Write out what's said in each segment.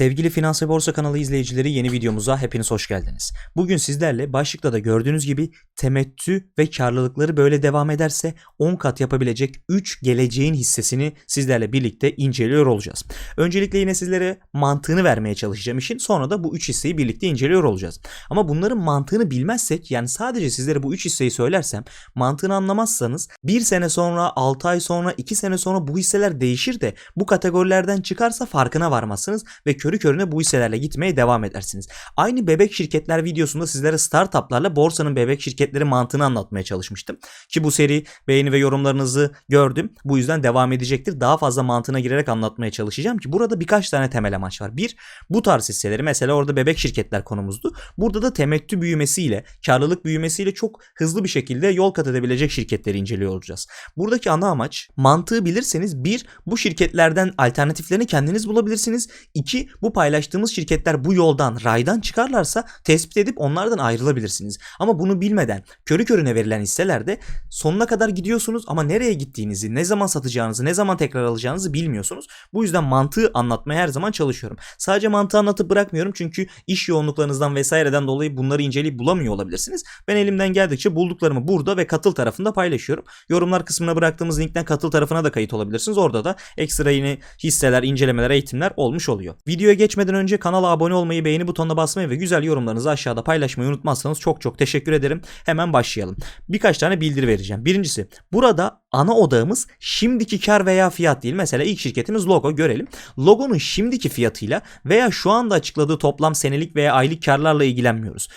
Sevgili Finans ve Borsa kanalı izleyicileri yeni videomuza hepiniz hoş geldiniz. Bugün sizlerle başlıkta da gördüğünüz gibi temettü ve karlılıkları böyle devam ederse 10 kat yapabilecek 3 geleceğin hissesini sizlerle birlikte inceliyor olacağız. Öncelikle yine sizlere mantığını vermeye çalışacağım işin sonra da bu 3 hisseyi birlikte inceliyor olacağız. Ama bunların mantığını bilmezsek yani sadece sizlere bu 3 hisseyi söylersem mantığını anlamazsanız 1 sene sonra 6 ay sonra 2 sene sonra bu hisseler değişir de bu kategorilerden çıkarsa farkına varmazsınız ve körü körüne bu hisselerle gitmeye devam edersiniz. Aynı bebek şirketler videosunda sizlere startuplarla borsanın bebek şirketleri mantığını anlatmaya çalışmıştım. Ki bu seri beğeni ve yorumlarınızı gördüm. Bu yüzden devam edecektir. Daha fazla mantığına girerek anlatmaya çalışacağım ki burada birkaç tane temel amaç var. Bir, bu tarz hisseleri mesela orada bebek şirketler konumuzdu. Burada da temettü büyümesiyle, karlılık büyümesiyle çok hızlı bir şekilde yol kat edebilecek şirketleri inceliyor olacağız. Buradaki ana amaç mantığı bilirseniz bir, bu şirketlerden alternatiflerini kendiniz bulabilirsiniz. İki, bu paylaştığımız şirketler bu yoldan, raydan çıkarlarsa tespit edip onlardan ayrılabilirsiniz. Ama bunu bilmeden körü körüne verilen hisselerde sonuna kadar gidiyorsunuz ama nereye gittiğinizi, ne zaman satacağınızı, ne zaman tekrar alacağınızı bilmiyorsunuz. Bu yüzden mantığı anlatmaya her zaman çalışıyorum. Sadece mantığı anlatıp bırakmıyorum çünkü iş yoğunluklarınızdan vesaireden dolayı bunları inceleyip bulamıyor olabilirsiniz. Ben elimden geldikçe bulduklarımı burada ve katıl tarafında paylaşıyorum. Yorumlar kısmına bıraktığımız linkten katıl tarafına da kayıt olabilirsiniz. Orada da ekstra yeni hisseler, incelemeler, eğitimler olmuş oluyor. Videoya geçmeden önce kanala abone olmayı, beğeni butonuna basmayı ve güzel yorumlarınızı aşağıda paylaşmayı unutmazsanız çok çok teşekkür ederim. Hemen başlayalım. Birkaç tane bildiri vereceğim. Birincisi burada ana odağımız şimdiki kar veya fiyat değil. Mesela ilk şirketimiz logo görelim. Logonun şimdiki fiyatıyla veya şu anda açıkladığı toplam senelik veya aylık karlarla ilgilenmiyoruz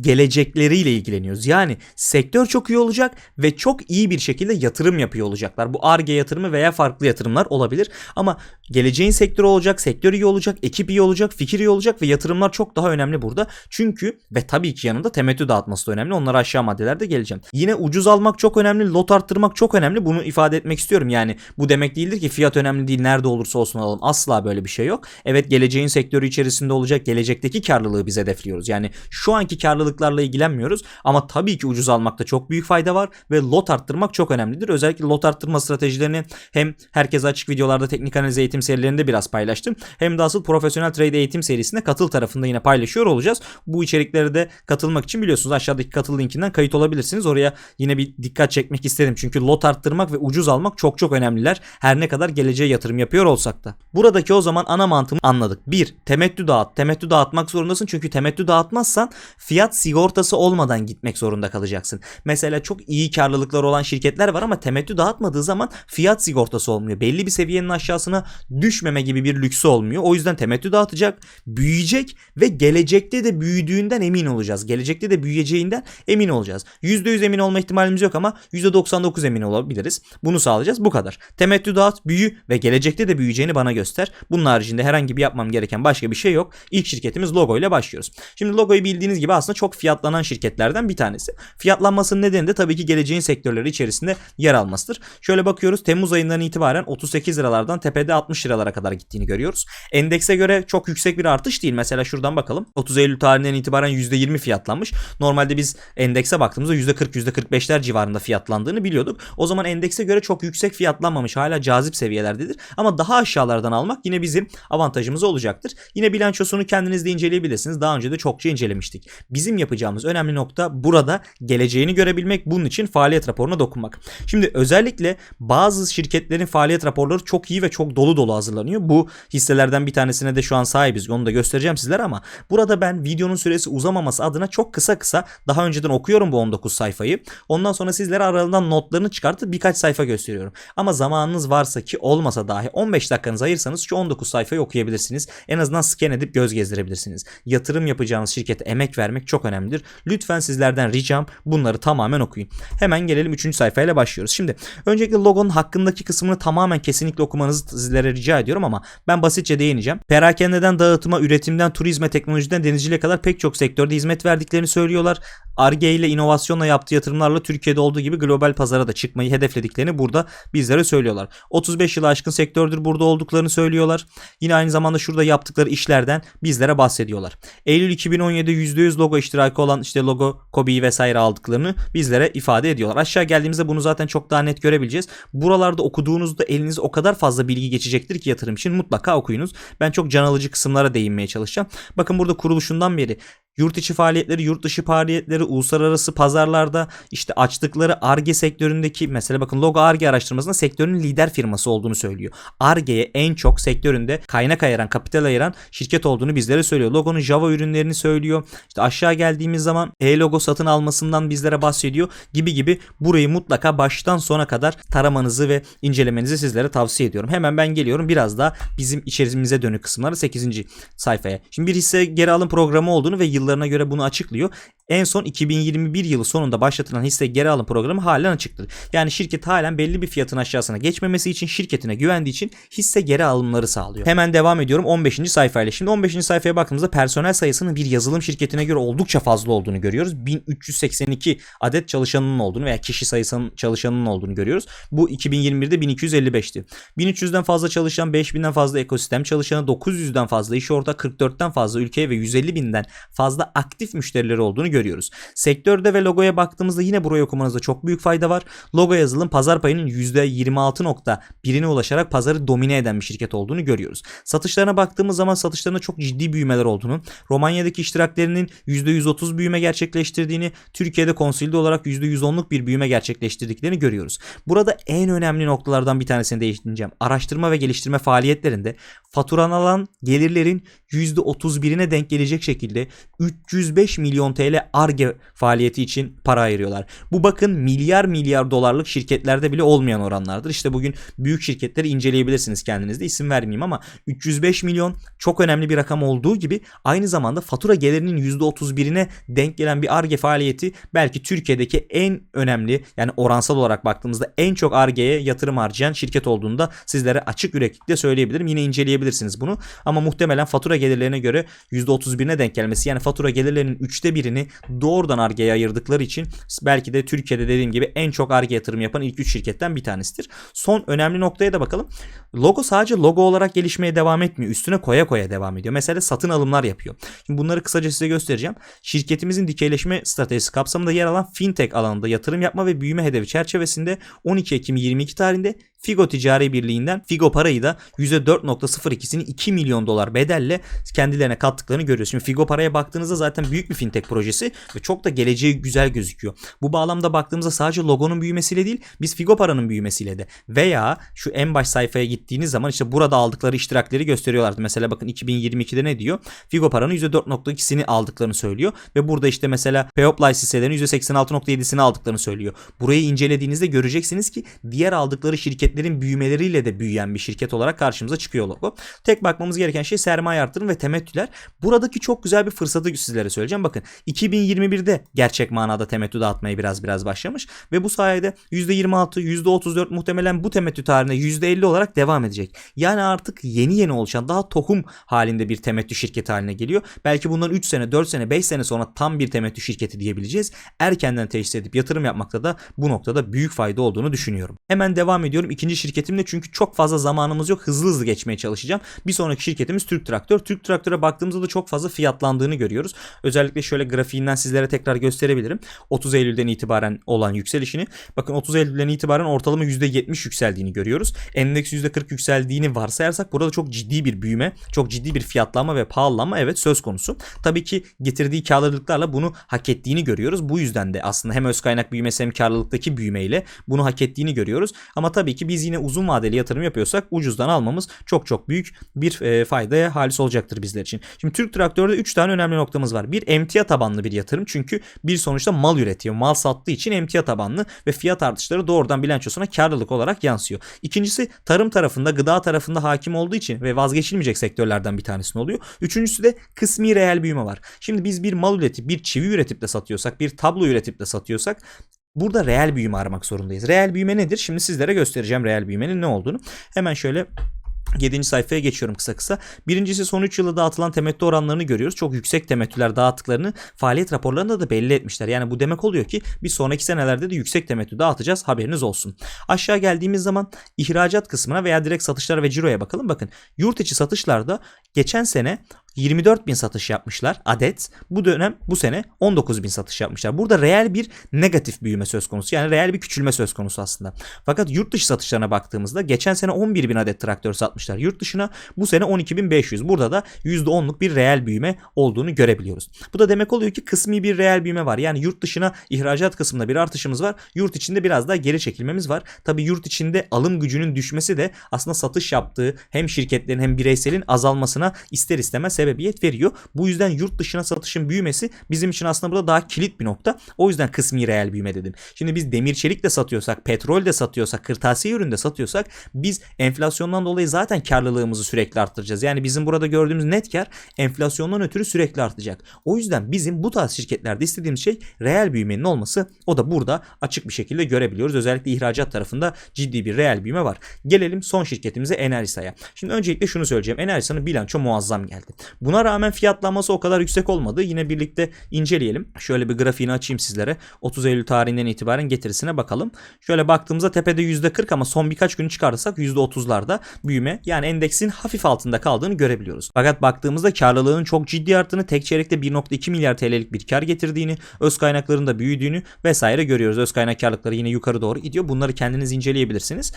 gelecekleriyle ilgileniyoruz. Yani sektör çok iyi olacak ve çok iyi bir şekilde yatırım yapıyor olacaklar. Bu ARGE yatırımı veya farklı yatırımlar olabilir. Ama geleceğin sektörü olacak, sektör iyi olacak, ekip iyi olacak, fikir iyi olacak ve yatırımlar çok daha önemli burada. Çünkü ve tabii ki yanında temettü dağıtması da önemli. Onlara aşağı maddelerde geleceğim. Yine ucuz almak çok önemli, lot arttırmak çok önemli. Bunu ifade etmek istiyorum. Yani bu demek değildir ki fiyat önemli değil, nerede olursa olsun alalım. Asla böyle bir şey yok. Evet geleceğin sektörü içerisinde olacak, gelecekteki karlılığı biz hedefliyoruz. Yani şu anki karlılıklarla ilgilenmiyoruz ama tabii ki ucuz almakta çok büyük fayda var ve lot arttırmak çok önemlidir. Özellikle lot arttırma stratejilerini hem herkese açık videolarda teknik analiz eğitim serilerinde biraz paylaştım. Hem de asıl profesyonel trade eğitim serisinde katıl tarafında yine paylaşıyor olacağız. Bu içerikleri de katılmak için biliyorsunuz aşağıdaki katıl linkinden kayıt olabilirsiniz. Oraya yine bir dikkat çekmek istedim. Çünkü lot arttırmak ve ucuz almak çok çok önemliler. Her ne kadar geleceğe yatırım yapıyor olsak da. Buradaki o zaman ana mantığımı anladık. 1. Temettü dağıt. Temettü dağıtmak zorundasın çünkü temettü dağıtmazsan fiyat sigortası olmadan gitmek zorunda kalacaksın. Mesela çok iyi karlılıklar olan şirketler var ama temettü dağıtmadığı zaman fiyat sigortası olmuyor. Belli bir seviyenin aşağısına düşmeme gibi bir lüksü olmuyor. O yüzden temettü dağıtacak, büyüyecek ve gelecekte de büyüdüğünden emin olacağız. Gelecekte de büyüyeceğinden emin olacağız. %100 emin olma ihtimalimiz yok ama %99 emin olabiliriz. Bunu sağlayacağız. Bu kadar. Temettü dağıt, büyü ve gelecekte de büyüyeceğini bana göster. Bunun haricinde herhangi bir yapmam gereken başka bir şey yok. İlk şirketimiz logo ile başlıyoruz. Şimdi logoyu bildiğiniz gibi aslında çok fiyatlanan şirketlerden bir tanesi. Fiyatlanmasının nedeni de tabii ki geleceğin sektörleri içerisinde yer almasıdır. Şöyle bakıyoruz Temmuz ayından itibaren 38 liralardan tepede 60 liralara kadar gittiğini görüyoruz. Endekse göre çok yüksek bir artış değil. Mesela şuradan bakalım. 30 Eylül tarihinden itibaren %20 fiyatlanmış. Normalde biz endekse baktığımızda %40 %45'ler civarında fiyatlandığını biliyorduk. O zaman endekse göre çok yüksek fiyatlanmamış. Hala cazip seviyelerdedir. Ama daha aşağılardan almak yine bizim avantajımız olacaktır. Yine bilançosunu kendiniz de inceleyebilirsiniz. Daha önce de çokça incelemiştik. Bizim yapacağımız önemli nokta burada geleceğini görebilmek. Bunun için faaliyet raporuna dokunmak. Şimdi özellikle bazı şirketlerin faaliyet raporları çok iyi ve çok dolu dolu hazırlanıyor. Bu hisselerden bir tanesine de şu an sahibiz. Onu da göstereceğim sizlere ama burada ben videonun süresi uzamaması adına çok kısa kısa daha önceden okuyorum bu 19 sayfayı. Ondan sonra sizlere aralarından notlarını çıkartıp birkaç sayfa gösteriyorum. Ama zamanınız varsa ki olmasa dahi 15 dakikanızı ayırsanız şu 19 sayfayı okuyabilirsiniz. En azından scan edip göz gezdirebilirsiniz. Yatırım yapacağınız şirkete emek vermek çok önemlidir. Lütfen sizlerden ricam bunları tamamen okuyun. Hemen gelelim 3. sayfayla başlıyoruz. Şimdi öncelikle logonun hakkındaki kısmını tamamen kesinlikle okumanızı sizlere rica ediyorum ama ben basitçe değineceğim. Perakendeden dağıtıma, üretimden, turizme, teknolojiden denizciliğe kadar pek çok sektörde hizmet verdiklerini söylüyorlar. Arge ile inovasyonla yaptığı yatırımlarla Türkiye'de olduğu gibi global pazara da çıkmayı hedeflediklerini burada bizlere söylüyorlar. 35 yılı aşkın sektördür burada olduklarını söylüyorlar. Yine aynı zamanda şurada yaptıkları işlerden bizlere bahsediyorlar. Eylül 2017'de %100 logo iştiraki olan işte logo, Kobi'yi vesaire aldıklarını bizlere ifade ediyorlar. Aşağı geldiğimizde bunu zaten çok daha net görebileceğiz. Buralarda okuduğunuzda elinize o kadar fazla bilgi geçecektir ki yatırım için mutlaka okuyunuz. Ben çok can alıcı kısımlara değinmeye çalışacağım. Bakın burada kuruluşundan beri yurt içi faaliyetleri, yurt dışı faaliyetleri, uluslararası pazarlarda işte açtıkları ARGE sektöründeki mesela bakın Logo ARGE araştırmasında sektörün lider firması olduğunu söylüyor. ARGE'ye en çok sektöründe kaynak ayıran, kapital ayıran şirket olduğunu bizlere söylüyor. Logo'nun Java ürünlerini söylüyor. İşte aşağı geldiğimiz zaman e-logo satın almasından bizlere bahsediyor gibi gibi burayı mutlaka baştan sona kadar taramanızı ve incelemenizi sizlere tavsiye ediyorum. Hemen ben geliyorum biraz daha bizim içerimize dönük kısımları 8. sayfaya. Şimdi bir hisse geri alım programı olduğunu ve yıllarına göre bunu açıklıyor. En son 2021 yılı sonunda başlatılan hisse geri alım programı halen açıktır. Yani şirket halen belli bir fiyatın aşağısına geçmemesi için şirketine güvendiği için hisse geri alımları sağlıyor. Hemen devam ediyorum 15. sayfayla. Şimdi 15. sayfaya baktığımızda personel sayısının bir yazılım şirketine göre oldukça fazla olduğunu görüyoruz. 1382 adet çalışanının olduğunu veya kişi sayısının çalışanının olduğunu görüyoruz. Bu 2021'de 1255'ti. 1300'den fazla çalışan, 5000'den fazla ekosistem çalışanı, 900'den fazla iş orta, 44'ten fazla ülkeye ve 150 binden fazla aktif müşterileri olduğunu görüyoruz. Sektörde ve logoya baktığımızda yine burayı okumanızda çok büyük fayda var. Logo yazılım pazar payının %26.1'ine ulaşarak pazarı domine eden bir şirket olduğunu görüyoruz. Satışlarına baktığımız zaman satışlarında çok ciddi büyümeler olduğunu, Romanya'daki iştiraklerinin %130 büyüme gerçekleştirdiğini, Türkiye'de konsolide olarak %110'luk bir büyüme gerçekleştirdiklerini görüyoruz. Burada en önemli noktalardan bir tanesini değineceğim. Araştırma ve geliştirme faaliyetlerinde faturalanan gelirlerin %31'ine denk gelecek şekilde 305 milyon TL ARGE faaliyeti için para ayırıyorlar. Bu bakın milyar milyar dolarlık şirketlerde bile olmayan oranlardır. İşte bugün büyük şirketleri inceleyebilirsiniz kendinizde isim vermeyeyim ama 305 milyon çok önemli bir rakam olduğu gibi aynı zamanda fatura gelirinin %31'ine denk gelen bir ARGE faaliyeti belki Türkiye'deki en önemli yani oransal olarak baktığımızda en çok ARGE'ye yatırım harcayan şirket olduğunda sizlere açık yüreklikle söyleyebilirim. Yine inceleyebilirsiniz bunu ama muhtemelen fatura gelirlerine göre %31'ine denk gelmesi yani fatura gelirlerinin üçte birini doğrudan Arge'ye ayırdıkları için belki de Türkiye'de dediğim gibi en çok Arge yatırım yapan ilk 3 şirketten bir tanesidir. Son önemli noktaya da bakalım. Logo sadece logo olarak gelişmeye devam etmiyor. Üstüne koya koya devam ediyor. Mesela satın alımlar yapıyor. Şimdi bunları kısaca size göstereceğim. Şirketimizin dikeyleşme stratejisi kapsamında yer alan fintech alanında yatırım yapma ve büyüme hedefi çerçevesinde 12 Ekim 22 tarihinde Figo Ticari Birliği'nden Figo parayı da %4.02'sini 2 milyon dolar bedelle kendilerine kattıklarını görüyoruz. Şimdi Figo paraya baktığınızda zaten büyük bir fintech projesi ve çok da geleceği güzel gözüküyor. Bu bağlamda baktığımızda sadece logonun büyümesiyle değil biz Figo paranın büyümesiyle de veya şu en baş sayfaya gittiğiniz zaman işte burada aldıkları iştirakleri gösteriyorlardı. Mesela bakın 2022'de ne diyor? Figo paranın %4.2'sini aldıklarını söylüyor ve burada işte mesela Peoplice hisselerinin %86.7'sini aldıklarını söylüyor. Burayı incelediğinizde göreceksiniz ki diğer aldıkları şirketlerin büyümeleriyle de büyüyen bir şirket olarak karşımıza çıkıyor logo. Tek bakmamız gereken şey sermaye artırım ve temettüler. Buradaki çok güzel bir fırsatı sizlere söyleyeceğim. Bakın 2021'de gerçek manada temettü dağıtmaya biraz biraz başlamış ve bu sayede %26, %34 muhtemelen bu temettü tarihinde %50 olarak devam edecek. Yani artık yeni yeni oluşan daha tohum halinde bir temettü şirketi haline geliyor. Belki bundan 3 sene, 4 sene, 5 sene sonra tam bir temettü şirketi diyebileceğiz. Erkenden teşhis edip yatırım yapmakta da bu noktada büyük fayda olduğunu düşünüyorum. Hemen devam ediyorum ikinci şirketimle çünkü çok fazla zamanımız yok. Hızlı hızlı geçmeye çalışacağım. Bir sonraki şirketimiz Türk Traktör. Türk Traktör'e baktığımızda da çok fazla fiyatlandığını görüyoruz. Özellikle şöyle grafiğinden sizlere tekrar gösterebilirim. 30 Eylül'den itibaren olan yükselişini. Bakın 30 Eylül'den itibaren ortalama %70 yükseldiğini görüyoruz. Endeks %40 yükseldiğini varsayarsak burada çok ciddi bir büyüme, çok ciddi bir fiyatlanma ve pahalanma evet söz konusu. Tabii ki getirdiği karlılıklarla bunu hak ettiğini görüyoruz. Bu yüzden de aslında hem öz kaynak büyümesi hem karlılıktaki büyümeyle bunu hak ettiğini görüyoruz. Ama tabii ki biz yine uzun vadeli yatırım yapıyorsak ucuzdan almamız çok çok büyük bir e, faydaya halis olacaktır bizler için. Şimdi Türk Traktör'de 3 tane önemli noktamız var. Bir emtia tabanlı bir yatırım çünkü bir sonuçta mal üretiyor. Mal sattığı için emtia tabanlı ve fiyat artışları doğrudan bilançosuna karlılık olarak yansıyor. İkincisi tarım tarafında gıda tarafında hakim olduğu için ve vazgeçilmeyecek sektörlerden bir tanesini oluyor. Üçüncüsü de kısmi reel büyüme var. Şimdi biz bir mal üretip bir çivi üretip de satıyorsak bir tablo üretip de satıyorsak Burada reel büyüme aramak zorundayız. Reel büyüme nedir? Şimdi sizlere göstereceğim reel büyümenin ne olduğunu. Hemen şöyle 7. sayfaya geçiyorum kısa kısa. Birincisi son 3 yılda dağıtılan temettü oranlarını görüyoruz. Çok yüksek temettüler dağıttıklarını faaliyet raporlarında da belli etmişler. Yani bu demek oluyor ki bir sonraki senelerde de yüksek temettü dağıtacağız haberiniz olsun. Aşağı geldiğimiz zaman ihracat kısmına veya direkt satışlara ve ciroya bakalım. Bakın yurt içi satışlarda geçen sene 24 bin satış yapmışlar adet. Bu dönem bu sene 19 bin satış yapmışlar. Burada reel bir negatif büyüme söz konusu. Yani reel bir küçülme söz konusu aslında. Fakat yurt dışı satışlarına baktığımızda geçen sene 11 bin adet traktör satmışlar yurt dışına. Bu sene 12 bin 500. Burada da %10'luk bir reel büyüme olduğunu görebiliyoruz. Bu da demek oluyor ki kısmi bir reel büyüme var. Yani yurt dışına ihracat kısmında bir artışımız var. Yurt içinde biraz daha geri çekilmemiz var. Tabii yurt içinde alım gücünün düşmesi de aslında satış yaptığı hem şirketlerin hem bireyselin azalmasına ister istemez sebebiyet veriyor. Bu yüzden yurt dışına satışın büyümesi bizim için aslında burada daha kilit bir nokta. O yüzden kısmi reel büyüme dedim. Şimdi biz demir çelik de satıyorsak, petrol de satıyorsak, kırtasiye üründe satıyorsak biz enflasyondan dolayı zaten karlılığımızı sürekli arttıracağız. Yani bizim burada gördüğümüz net kar enflasyondan ötürü sürekli artacak. O yüzden bizim bu tarz şirketlerde istediğimiz şey reel büyümenin olması. O da burada açık bir şekilde görebiliyoruz. Özellikle ihracat tarafında ciddi bir reel büyüme var. Gelelim son şirketimize Enerjisa'ya. Şimdi öncelikle şunu söyleyeceğim. Enerjisa'nın bilanço muazzam geldi. Buna rağmen fiyatlanması o kadar yüksek olmadı. Yine birlikte inceleyelim. Şöyle bir grafiğini açayım sizlere. 30 Eylül tarihinden itibaren getirisine bakalım. Şöyle baktığımızda tepede %40 ama son birkaç gün çıkarırsak %30'larda büyüme. Yani endeksin hafif altında kaldığını görebiliyoruz. Fakat baktığımızda karlılığının çok ciddi arttığını, tek çeyrekte 1.2 milyar TL'lik bir kar getirdiğini, öz kaynakların da büyüdüğünü vesaire görüyoruz. Öz kaynak karlılıkları yine yukarı doğru gidiyor. Bunları kendiniz inceleyebilirsiniz.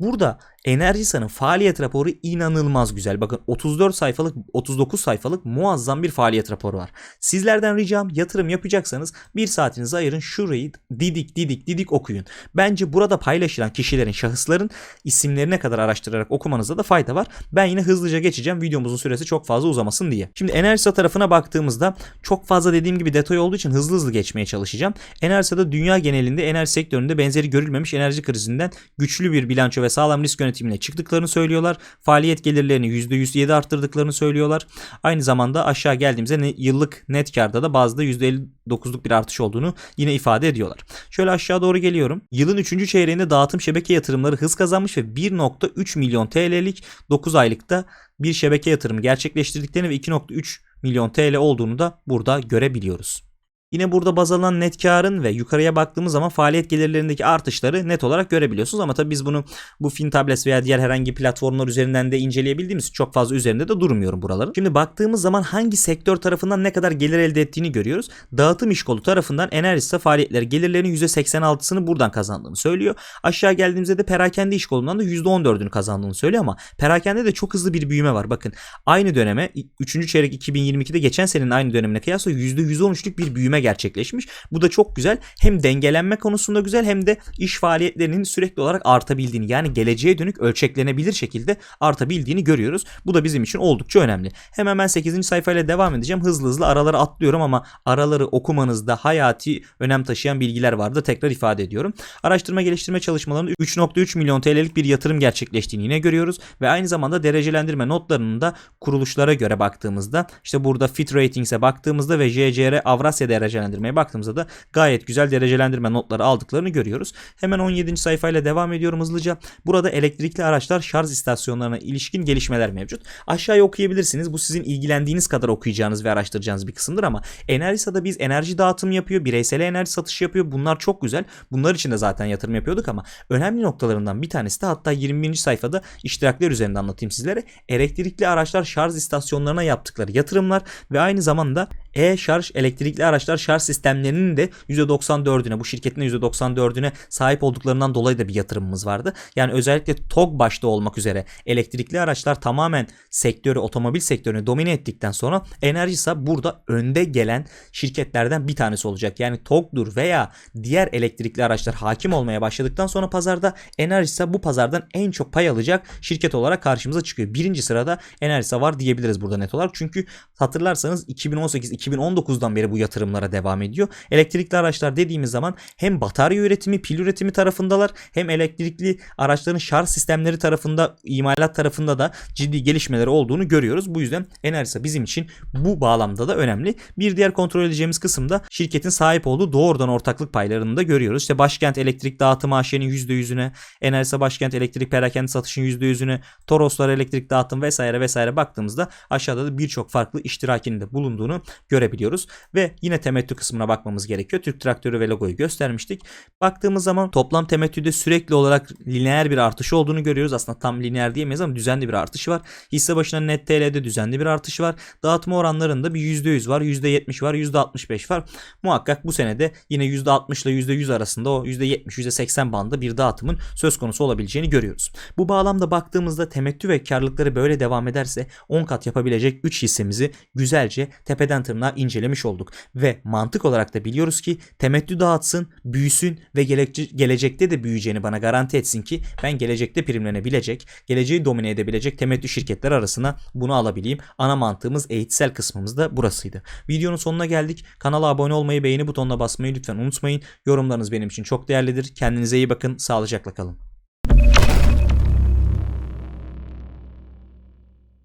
Burada Enerjisa'nın faaliyet raporu inanılmaz güzel. Bakın 34 sayfalık 39 sayfalık muazzam bir faaliyet raporu var. Sizlerden ricam yatırım yapacaksanız bir saatinizi ayırın şurayı didik didik didik okuyun. Bence burada paylaşılan kişilerin şahısların isimlerine kadar araştırarak okumanızda da fayda var. Ben yine hızlıca geçeceğim videomuzun süresi çok fazla uzamasın diye. Şimdi Enerjisa tarafına baktığımızda çok fazla dediğim gibi detay olduğu için hızlı hızlı geçmeye çalışacağım. Enerjisa'da dünya genelinde enerji sektöründe benzeri görülmemiş enerji krizinden güçlü bir bilanço ve sağlam risk yönetimine çıktıklarını söylüyorlar. Faaliyet gelirlerini %107 arttırdıklarını söylüyorlar. Aynı zamanda aşağı geldiğimizde ne, yıllık net karda da bazda %59'luk bir artış olduğunu yine ifade ediyorlar. Şöyle aşağı doğru geliyorum. Yılın 3. çeyreğinde dağıtım şebeke yatırımları hız kazanmış ve 1.3 milyon TL'lik 9 aylıkta bir şebeke yatırımı gerçekleştirdiklerini ve 2.3 milyon TL olduğunu da burada görebiliyoruz. Yine burada baz alınan net karın ve yukarıya baktığımız zaman faaliyet gelirlerindeki artışları net olarak görebiliyorsunuz. Ama tabii biz bunu bu FinTables veya diğer herhangi platformlar üzerinden de inceleyebildiğimiz çok fazla üzerinde de durmuyorum buraların. Şimdi baktığımız zaman hangi sektör tarafından ne kadar gelir elde ettiğini görüyoruz. Dağıtım iş kolu tarafından Enerjisa faaliyetleri gelirlerinin %86'sını buradan kazandığını söylüyor. Aşağı geldiğimizde de perakende iş kolundan da %14'ünü kazandığını söylüyor ama perakende de çok hızlı bir büyüme var. Bakın aynı döneme 3. çeyrek 2022'de geçen senenin aynı dönemine kıyasla %113'lük bir büyüme gerçekleşmiş. Bu da çok güzel. Hem dengelenme konusunda güzel hem de iş faaliyetlerinin sürekli olarak artabildiğini yani geleceğe dönük ölçeklenebilir şekilde artabildiğini görüyoruz. Bu da bizim için oldukça önemli. Hemen ben 8. sayfayla devam edeceğim. Hızlı hızlı araları atlıyorum ama araları okumanızda hayati önem taşıyan bilgiler vardı. Tekrar ifade ediyorum. Araştırma geliştirme çalışmalarında 3.3 milyon TL'lik bir yatırım gerçekleştiğini yine görüyoruz ve aynı zamanda derecelendirme notlarının da kuruluşlara göre baktığımızda işte burada Fit Ratings'e baktığımızda ve JCR Avrasya derecelendirmeye baktığımızda da gayet güzel derecelendirme notları aldıklarını görüyoruz. Hemen 17. sayfayla devam ediyorum hızlıca. Burada elektrikli araçlar şarj istasyonlarına ilişkin gelişmeler mevcut. Aşağıya okuyabilirsiniz. Bu sizin ilgilendiğiniz kadar okuyacağınız ve araştıracağınız bir kısımdır ama Enerjisa'da biz enerji dağıtımı yapıyor, bireysel enerji satışı yapıyor. Bunlar çok güzel. Bunlar için de zaten yatırım yapıyorduk ama önemli noktalarından bir tanesi de hatta 21. sayfada iştirakler üzerinde anlatayım sizlere. Elektrikli araçlar şarj istasyonlarına yaptıkları yatırımlar ve aynı zamanda e-şarj elektrikli araçlar şarj sistemlerinin de %94'üne bu şirketin de %94'üne sahip olduklarından dolayı da bir yatırımımız vardı. Yani özellikle TOG başta olmak üzere elektrikli araçlar tamamen sektörü otomobil sektörünü domine ettikten sonra Enerjisa burada önde gelen şirketlerden bir tanesi olacak. Yani TOG'dur veya diğer elektrikli araçlar hakim olmaya başladıktan sonra pazarda Enerjisa bu pazardan en çok pay alacak şirket olarak karşımıza çıkıyor. Birinci sırada Enerjisa var diyebiliriz burada net olarak. Çünkü hatırlarsanız 2018 2019'dan beri bu yatırımları araçlara devam ediyor. Elektrikli araçlar dediğimiz zaman hem batarya üretimi, pil üretimi tarafındalar hem elektrikli araçların şarj sistemleri tarafında, imalat tarafında da ciddi gelişmeleri olduğunu görüyoruz. Bu yüzden Enerjisa bizim için bu bağlamda da önemli. Bir diğer kontrol edeceğimiz kısımda şirketin sahip olduğu doğrudan ortaklık paylarını da görüyoruz. İşte Başkent Elektrik Dağıtım AŞ'nin %100'üne, Enerjisa Başkent Elektrik Perakende Satış'ın %100'üne, Toroslar Elektrik Dağıtım vesaire vesaire baktığımızda aşağıda da birçok farklı iştirakinin de bulunduğunu görebiliyoruz. Ve yine temettü kısmına bakmamız gerekiyor. Türk Traktörü ve logoyu göstermiştik. Baktığımız zaman toplam temettüde sürekli olarak lineer bir artış olduğunu görüyoruz. Aslında tam lineer diyemeyiz ama düzenli bir artış var. Hisse başına net TL'de düzenli bir artış var. Dağıtma oranlarında bir %100 var, %70 var, %65 var. Muhakkak bu senede yine %60 ile %100 arasında o %70, %80 bandında bir dağıtımın söz konusu olabileceğini görüyoruz. Bu bağlamda baktığımızda temettü ve karlılıkları böyle devam ederse 10 kat yapabilecek 3 hissemizi güzelce tepeden tırnağa incelemiş olduk. Ve mantık olarak da biliyoruz ki temettü dağıtsın, büyüsün ve gelece- gelecekte de büyüyeceğini bana garanti etsin ki ben gelecekte primlenebilecek, geleceği domine edebilecek temettü şirketler arasına bunu alabileyim. Ana mantığımız eğitsel kısmımız da burasıydı. Videonun sonuna geldik. Kanala abone olmayı, beğeni butonuna basmayı lütfen unutmayın. Yorumlarınız benim için çok değerlidir. Kendinize iyi bakın. Sağlıcakla kalın.